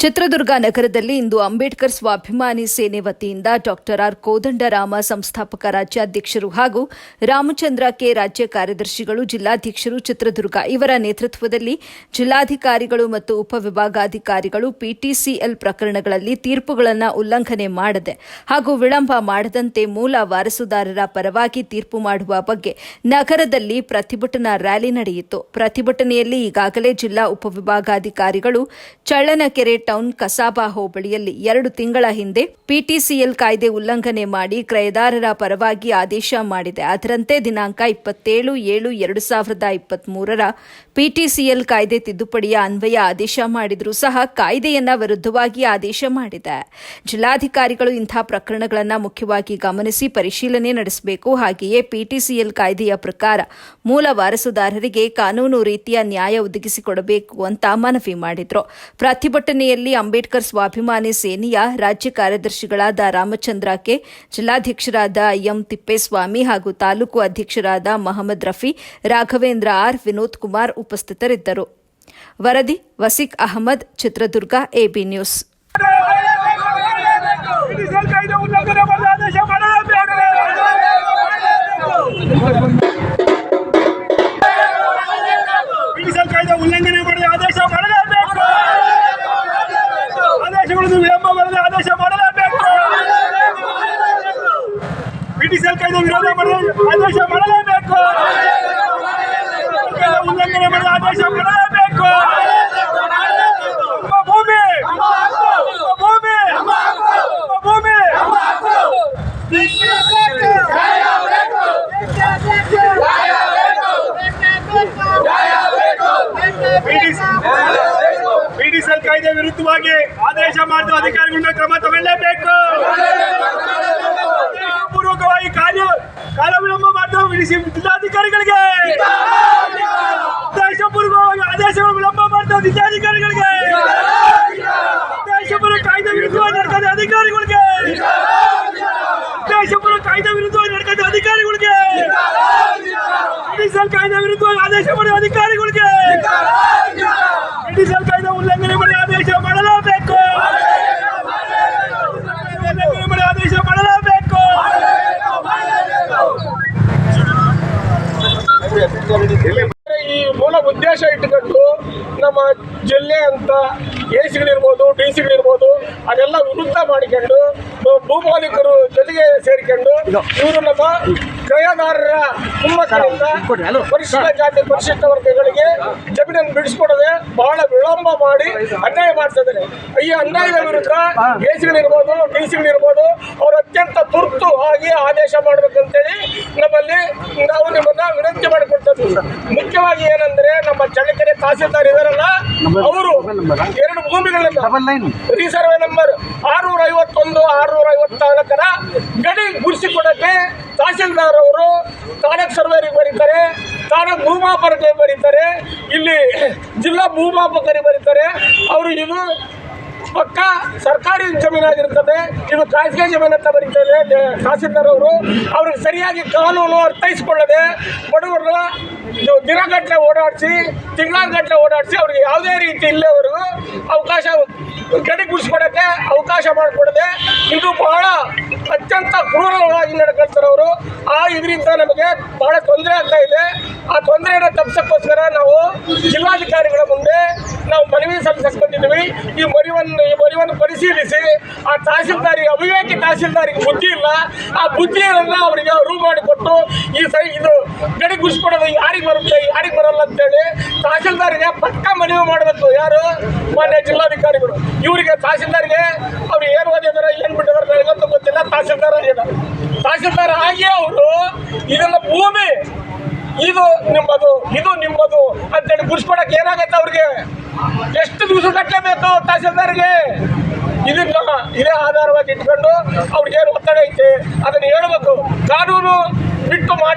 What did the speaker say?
ಚಿತ್ರದುರ್ಗ ನಗರದಲ್ಲಿ ಇಂದು ಅಂಬೇಡ್ಕರ್ ಸ್ವಾಭಿಮಾನಿ ಸೇನೆ ವತಿಯಿಂದ ಡಾಕ್ಟರ್ ಆರ್ ಕೋದಂಡರಾಮ ಸಂಸ್ಥಾಪಕ ರಾಜ್ಯಾಧ್ಯಕ್ಷರು ಹಾಗೂ ರಾಮಚಂದ್ರ ಕೆ ರಾಜ್ಯ ಕಾರ್ಯದರ್ಶಿಗಳು, ಜಿಲ್ಲಾಧ್ಯಕ್ಷರು, ಚಿತ್ರದುರ್ಗ ಇವರ ನೇತೃತ್ವದಲ್ಲಿ ಜಿಲ್ಲಾಧಿಕಾರಿಗಳು ಮತ್ತು ಉಪವಿಭಾಗಾಧಿಕಾರಿಗಳು ಪಿಟಿಸಿಎಲ್ ಪ್ರಕರಣಗಳಲ್ಲಿ ತೀರ್ಪುಗಳನ್ನು ಉಲ್ಲಂಘನೆ ಮಾಡದೆ ಹಾಗೂ ವಿಳಂಬ ಮಾಡದಂತೆ ಮೂಲ ವಾರಸುದಾರರ ಪರವಾಗಿ ತೀರ್ಪು ಮಾಡುವ ಬಗ್ಗೆ ನಗರದಲ್ಲಿ ಪ್ರತಿಭಟನಾ ರ್ಯಾಲಿ ನಡೆಯಿತು. ಪ್ರತಿಭಟನೆಯಲ್ಲಿ ಈಗಾಗಲೇ ಜಿಲ್ಲಾ ಉಪವಿಭಾಗಾಧಿಕಾರಿಗಳು ಚಳ್ಳನಕೆರೆ ಟೌನ್ ಕಸಾಬಾ ಹೋಬಳಿಯಲ್ಲಿ ಎರಡು ತಿಂಗಳ ಹಿಂದೆ ಪಿಟಿಸಿಎಲ್ ಕಾಯ್ದೆ ಉಲ್ಲಂಘನೆ ಮಾಡಿ ಕ್ರಯದಾರರ ಪರವಾಗಿ ಆದೇಶ ಮಾಡಿದೆ. ಅದರಂತೆ ದಿನಾಂಕ ಇಪ್ಪತ್ತೇಳು ಏಳು ಎರಡು ಸಾವಿರದ ಇಪ್ಪತ್ಮೂರರ ಪಿಟಿಸಿಎಲ್ ಕಾಯ್ದೆ ತಿದ್ದುಪಡಿಯ ಅನ್ವಯ ಆದೇಶ ಮಾಡಿದರೂ ಸಹ ಕಾಯ್ದೆಯನ್ನ ವಿರುದ್ಧವಾಗಿ ಆದೇಶ ಮಾಡಿದೆ. ಜಿಲ್ಲಾಧಿಕಾರಿಗಳು ಇಂಥ ಪ್ರಕರಣಗಳನ್ನು ಮುಖ್ಯವಾಗಿ ಗಮನಿಸಿ ಪರಿಶೀಲನೆ ನಡೆಸಬೇಕು. ಹಾಗೆಯೇ ಪಿಟಿಸಿಎಲ್ ಕಾಯ್ದೆಯ ಪ್ರಕಾರ ಮೂಲ ವಾರಸುದಾರರಿಗೆ ಕಾನೂನು ರೀತಿಯ ನ್ಯಾಯ ಒದಗಿಸಿಕೊಡಬೇಕು ಅಂತ ಮನವಿ ಮಾಡಿದ್ರು. ಪ್ರತಿಭಟನೆಯಲ್ಲಿ ಅಂಬೇಡ್ಕರ್ ಸ್ವಾಭಿಮಾನಿ ಸೇನೆಯ ರಾಜ್ಯ ಕಾರ್ಯದರ್ಶಿಗಳಾದ ರಾಮಚಂದ್ರ ಕೆ ಜಿಲ್ಲಾಧ್ಯಕ್ಷರಾದ ಎಂ ತಿಪ್ಪೇಸ್ವಾಮಿ ಹಾಗೂ ತಾಲೂಕು ಅಧ್ಯಕ್ಷರಾದ ಮಹಮ್ಮದ್ ರಫಿ, ರಾಘವೇಂದ್ರ ಆರ್ ವಿನೋದ್ ಕುಮಾರ್ ಉಪಸ್ಥಿತರಿದ್ದರು. ವರದಿ ವಸೀಕ್ ಅಹಮದ್, ಚಿತ್ರದುರ್ಗ, ಎಬಿ ನ್ಯೂಸ್. ಉಲ್ಲಂಘನೆ ಮಾಡಿದ ಆದೇಶ ಮಾಡಲೇಬೇಕು ಡಿಸೇಲ್ ಕಾಯ್ದೆ ಉಲ್ಲಂಘನೆ ಮಾಡಿದ ಆದೇಶ ಮಾಡಲೇಬೇಕು ಆದೇಶಗಳನ್ನು ವಿಳಂಬ ಮಾಡದೆ ಆದೇಶ ಮಾಡಲೇಬೇಕು ಡಿಸೇಲ್ ಕಾಯ್ದೆ ವಿರೋಧ ಮಾಡಿದ ಆದೇಶ ಮಾಡಲೇಬೇಕು. ಉಲ್ಲಂಘನೆ ಮಾಡಿದ ಆದೇಶ ಮಾಡಲೇಬೇಕು. ಭೂಮಿ ಭೂಮಿ ಭೂಮಿ. ಬಿಡಿಸಲ್ ಕಾಯ್ದೆ ವಿರುದ್ಧವಾಗಿ ಆದೇಶ ಮಾಡಿದ ಅಧಿಕಾರಿಗಳನ್ನ ಕ್ರಮ ತಗೊಳ್ಳಲೇಬೇಕು ಪೂರ್ವಕವಾಗಿ ಕಾರ್ಯ ಕಾಲ ವಿಳಂಬ ಮಾಡ್ತಾ ವಿಡಿಸಿ ಜಿಲ್ಲಾಧಿಕಾರಿಗಳಿಗೆ. ಉದ್ದೇಶಪೂರ್ವಕವಾಗಿ ಆದೇಶಗಳು ವಿಳಂಬ ಮಾಡ್ತಾ ಜಿಲ್ಲಾಧಿಕಾರಿಗಳಿಗೆ. ಉದ್ದೇಶಪೂರ್ವ ಕಾಯ್ದೆ ವಿರುದ್ಧವಾಗಿ ನಡೆದ ಅಧಿಕಾರಿಗಳಿಗೆ. ಉದ್ದೇಶಪೂರ್ವ ಕಾಯ್ದೆ ವಿರುದ್ಧವಾಗಿ ನಡೆದ ಅಧಿಕಾರಿಗಳಿಗೆ. ಕಾಯ್ದೆ ವಿರುದ್ಧವಾಗಿ ಆದೇಶ ಮಾಡಿದ ಅಧಿಕಾರಿಗಳಿಗೆ ಪಿಡಿಸಲ್ ಕಾಯ್ದೆ ಉಲ್ಲಂಘನೆ ಮಾಡಿ ಆದೇಶ ಮಾಡಲೇಬೇಕು ಉಲ್ಲಂಘನೆ ಮಾಡಿ ಆದೇಶ ಮಾಡಲೇಬೇಕು ಈ ಮೂಲ ಉದ್ದೇಶ ಇಟ್ಟುಕೊಂಡು ನಮ್ಮ ಜಿಲ್ಲೆ ಅಂತ ಎ ಸಿಗಳಿರ್ಬೋದು ಡಿ ಸಿಗಳಿರ್ಬೋದು ಅದೆಲ್ಲ ವಿರುದ್ಧ ಮಾಡಿಕೊಂಡು ಭೂಮಾಲೀಕರು ಜೊತೆಗೆ ಸೇರಿಕೊಂಡು ಇವರು ನಮ್ಮ ಕ್ರಯದಾರರ ಕುಮ್ಮಕ್ಕಳಿಂದ ಪರಿಶಿಷ್ಟ ಜಾತಿ ಪರಿಶಿಷ್ಟ ವರ್ಗಗಳಿಗೆ ಜಮೀನನ್ನು ಬಿಡಿಸ್ಕೊಡದೆ ಬಹಳ ವಿಳಂಬ ಮಾಡಿ ಅನ್ಯಾಯ ಮಾಡ್ತಿದ್ದಾರೆ. ಈ ಅನ್ಯಾಯದ ವಿರುದ್ಧ ಎ ಸಿಗಳಿರ್ಬೋದು ಡಿ ಸಿಗಳಿರ್ಬೋದು ಅವರು ಅತ್ಯಂತ ತುರ್ತು ಆಗಿ ಆದೇಶ ಮಾಡಬೇಕಂತೇಳಿ ನಮ್ಮಲ್ಲಿ ನಾವು ನಿಮ್ಮನ್ನ ವಿನಂತಿ ಮಾಡಿಕೊಡ್ತೇವೆ ಮುಖ್ಯವಾಗಿ ಏನಂದ್ರೆ ನಮ್ಮ ಚಳ್ಳಕೆರೆ ತಹಸೀಲ್ದಾರ್ ಇದಾರಲ್ಲ ಅವರು ಎರಡು ಭೂಮಿಗಳನ್ನ ರಿಸರ್ವೆ ನಂಬರ್ ಆರ್ನೂರ ಐವತ್ತೊಂದು ಆರ್ನೂರ ಐವತ್ನಾಲ್ಕರ ಗಡಿ ಗುಡಿಸಿಕೊಡಕ್ಕೆ ತಹಸೀಲ್ದಾರ್ ಅವರು ತಾಲೂಕ್ ಸರ್ವೇರಿಗೆ ಬರೀತಾರೆ ತಾಲೂಕ್ ಭೂಮಾಪರಿಗೆ ಬರೀತಾರೆ ಇಲ್ಲಿ ಜಿಲ್ಲಾ ಭೂಮಾಪಕರಿಗೆ ಬರೀತಾರೆ. ಅವರು ಇದು ಪಕ್ಕ ಸರ್ಕಾರಿ ಜಮೀನಾಗಿರ್ತದೆ. ಇದು ಖಾಸಗಿ ಜಮೀನು ಅಂತ ಬರೀತಾರೆ ತಹಸೀಲ್ದಾರ್ ಅವರು ಅವ್ರಿಗೆ ಸರಿಯಾಗಿ ಕಾನೂನು ಅರ್ಥೈಸಿಕೊಳ್ಳದೆ ಬಡವರು ದಿನಗಟ್ಟಲೆ ಓಡಾಡಿಸಿ ತಿಂಗಳಗಟ್ಟಲೆ ಓಡಾಡಿಸಿ ಅವ್ರಿಗೆ ಯಾವುದೇ ರೀತಿ ಇಲ್ಲಿವರೆಗೂ ಅವಕಾಶ ಗಡಿ ಗುಡಿಸ್ಕೊಡಕ್ಕೆ ಅವಕಾಶ ಮಾಡಿಕೊಡದೆ ಇದು ಬಹಳ ಅತ್ಯಂತ ಕ್ರೂರವಾಗಿ ನಡ್ಕೊಳ್ತಾರೆ ಅವರು ಆ ಇದರಿಂದ ನಮಗೆ ಬಹಳ ತೊಂದರೆ ಆಗ್ತಾ ಇದೆ. ಆ ತೊಂದರೆಯನ್ನು ತಪ್ಪಿಸೋಕ್ಕೋಸ್ಕರ ನಾವು ಮನವಿ ಬಂದಿದ್ದೀವಿ ಈ ಮರಿವನ್ನು ಈ ಮರಿವನ್ನು ಪರಿಶೀಲಿಸಿ ಆ ತಹಸೀಲ್ದಾರಿಗೆ ಅವಿವೇಕಿ ತಹಸೀಲ್ದಾರಿಗೆ ಬುದ್ಧಿ ಇಲ್ಲ. ಆ ಬುದ್ಧಿಯನ್ನ ಅವರಿಗೆ ಅರಿವು ಮಾಡಿಕೊಟ್ಟು ಈ ಸರಿ ಇದು ಗಡಿ ಗುಡಿಸ್ಕೊಡೋದು ಯಾರಿಗೆ ಬರುತ್ತೆ, ಯಾರಿಗೆ ಬರಲ್ಲ ಅಂತೇಳಿ ತಹಸೀಲ್ದಾರಿಗೆ ಪಕ್ಕ ಮನವಿ ಮಾಡಬೇಕು. ಯಾರು? ಮಾನ್ಯ ಜಿಲ್ಲಾಧಿಕಾರಿಗಳು. ಇವರಿಗೆ ತಹಸೀಲ್ದಾರ್ಗೆ ಅವ್ರು ಏನು ಓದಿದಾರೆ, ಏನು ಬಿಟ್ಟಿದಾರೆ ಅಂತ ಗೊತ್ತಿಲ್ಲ. ತಹಸೀಲ್ದಾರ್ ಆಗಿದ್ದಾರೆ. ತಹಸೀಲ್ದಾರ್ ಆಗಿ ಅವರು ಇದೆಲ್ಲ ಭೂಮಿ. ಇದು ನಿಮ್ಮದು ಇದು ನಿಮ್ಮದು ಅಂತೇಳಿ ಗುಡಿಸ್ಕೊಡಕ್ಕೆ ಏನಾಗತ್ತೆ ಅವ್ರಿಗೆ? ಎಷ್ಟು ದಿವಸ ಕಟ್ಟಲೇಬೇಕು ತಹಸೀಲ್ದಾರ್ಗೆ? ಇದನ್ನ ಇದೇ ಆಧಾರವಾಗಿ ಇಟ್ಕೊಂಡು ಅವ್ರಿಗೆ ಏನು ಒತ್ತಡ ಐತೆ ಅದನ್ನ ಹೇಳ್ಬೇಕು. ಕಾನೂನು ಬಿಟ್ಟು ಮಾಡಿ